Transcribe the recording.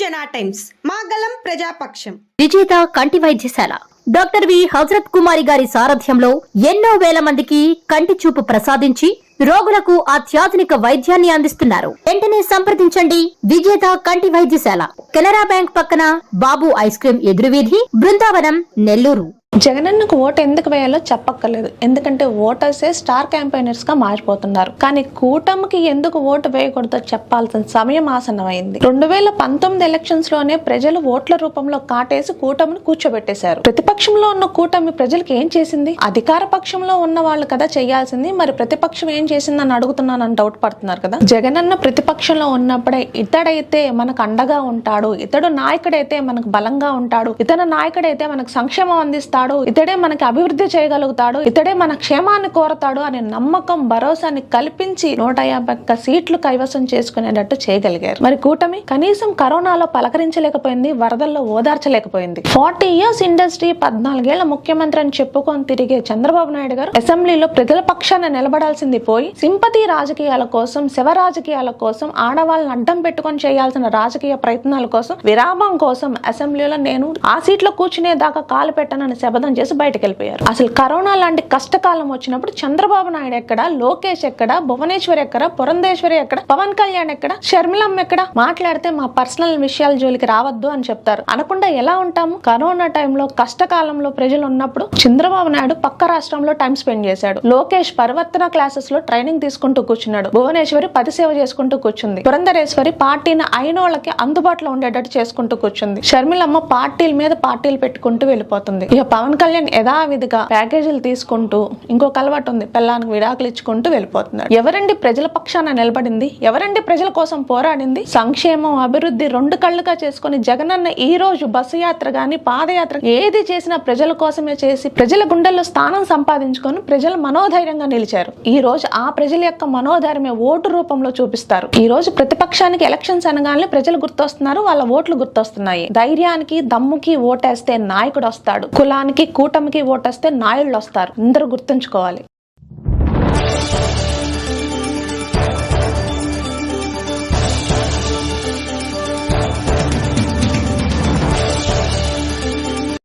జనా టైమ్స్ మాగలం ప్రజాపక్షం. విజేత కంటి వైద్యశాల. Doctor V. హజరత్ కుమారి గారి సారథ్యంలో ఎన్నో వేల మందికి కంటి చూపు ప్రసాదించి రోగులకు అత్యాధునిక వైద్యాన్ని అందిస్తున్నారు. వెంటనే సంప్రదించండి విజేత కంటి వైద్యశాల. కెనరా బ్యాంక్ పక్కన బాబు ఐస్ క్రీం ఎదురువీధి బృందావనం నెల్లూరు. జగనన్నకు ఓటు ఎందుకు వేయాలో చెప్పక్కర్లేదు. ఎందుకంటే ఓటర్సే స్టార్ క్యాంపైనర్స్గా మారిపోతున్నారు. కానీ కూటమికి ఎందుకు ఓటు వేయకూడదో చెప్పాల్సిన సమయం ఆసన్నమైంది. రెండు వేల పంతొమ్మిది ఎలక్షన్స్లోనే ప్రజలు ఓట్ల రూపంలో కాటేసి కూటమిని కూర్చోబెట్టేశారు. ప్రతిపక్షంలో ఉన్న కూటమి ప్రజలకు ఏం చేసింది? అధికార పక్షంలో ఉన్న వాళ్ళు కదా చేయాల్సింది. మరి ప్రతిపక్షం ఏం చేసిందని అడుగుతున్నానని డౌట్ పడుతున్నారు కదా? జగనన్న ప్రతిపక్షంలో ఉన్నప్పుడే ఇతడైతే మనకు అండగా ఉంటాడు. ఇతడు నాయకుడైతే మనకు బలంగా ఉంటాడు. ఇతను నాయకుడైతే మనకు సంక్షేమం అందిస్తాడు. ఇతడే మనకి అభివృద్ధి చేయగలుగుతాడు ఇతడే మన క్షేమాన్ని కోరతాడు అనే నమ్మకం భరోసాని కల్పించి నూట యాభై ఒక్క సీట్లు కైవసం చేసుకునేటట్టు చేయగలిగారు. మరి కూటమి కనీసం కరోనాలో పలకరించలేకపోయింది వరదల్లో ఓదార్చలేకపోయింది. ఫార్టీ ఇయర్స్ ఇండస్ట్రీ పద్నాలుగేళ్ళ ముఖ్యమంత్రి అని చెప్పుకొని తిరిగే చంద్రబాబు నాయుడు గారు అసెంబ్లీలో ప్రజల పక్షాన నిలబడాల్సింది పోయి సింపతి రాజకీయాల కోసం శివ రాజకీయాల కోసం ఆడవాళ్ళని అడ్డం పెట్టుకొని చేయాల్సిన రాజకీయ ప్రయత్నాల కోసం విరామం కోసం అసెంబ్లీలో నేను ఆ సీట్లో కూర్చునే దాకా కాలు పెట్టనని శపథం చేసి బయటకు వెళ్ళిపోయారు అసలు కరోనా లాంటి కష్టకాలం వచ్చినప్పుడు చంద్రబాబు నాయుడు ఎక్కడ లోకేష్ ఎక్కడ భువనేశ్వర్ ఎక్కడ పురంధేశ్వరి ఎక్కడ పవన్ కళ్యాణ్ ఎక్కడ షర్మిలమ్మ ఎక్కడ మాట్లాడితే మా పర్సనల్ విషయాల జోలికి రావద్దు అని చెప్తారు. అనకుండా ఎలా ఉంటాము? కరోనా టైంలో కష్టకాలంలో ప్రజలు ఉన్నప్పుడు చంద్రబాబు నాయుడు పక్క రాష్ట్రంలో టైం స్పెండ్ చేశాడు. లోకేష్ పరివర్తన క్లాసెస్లో ట్రైనింగ్ తీసుకుంటూ కూర్చున్నాడు. భువనేశ్వరి పది సేవ చేసుకుంటూ కూర్చుంది. పురంధరేశ్వరి పార్టీని అయినోళ్ళకి అందుబాటులో ఉండేటట్టు చేసుకుంటూ కూర్చుంది. షర్మిలమ్మ పార్టీల మీద పార్టీలు పెట్టుకుంటూ వెళ్ళిపోతుంది. ఇక పవన్ కళ్యాణ్ యథావిధిగా ప్యాకేజీలు తీసుకుంటూ ఇంకొక అలవాటు ఉంది. పిల్లానికి విడాకులు ఇచ్చుకుంటూ వెళ్ళిపోతున్నాడు. ఎవరండి ప్రజల పక్షాన నిలబడింది? ఎవరండి ప్రజల కోసం పోరాడింది? సంక్షేమం అభివృద్ధి రెండు కళ్ళుగా చేసుకుని జగనన్న ఈ రోజు బస్సు యాత్ర గాని పాదయాత్ర ఏది చేసినా ప్రజల కోసమే చేసి ప్రజల గుండెల్లో స్థానం సంపాదించుకొని ప్రజల మనోధైర్యంగా నిలిచారు. ఈ రోజు ఆ ప్రజల యొక్క మనోధైర్యమే ఓటు రూపంలో చూపిస్తారు. ఈ రోజు ప్రతిపక్షానికి ఎలక్షన్స్ అనగానే ప్రజలు గుర్తొస్తున్నారు వాళ్ళ ఓట్లు గుర్తొస్తున్నాయి. ధైర్యానికి దమ్ముకి ఓటేస్తే నాయకుడు వస్తాడు. కులానికి కూటమికి ఓటేస్తే నాయుళ్ళు వస్తారు. అందరూ గుర్తుంచుకోవాలి.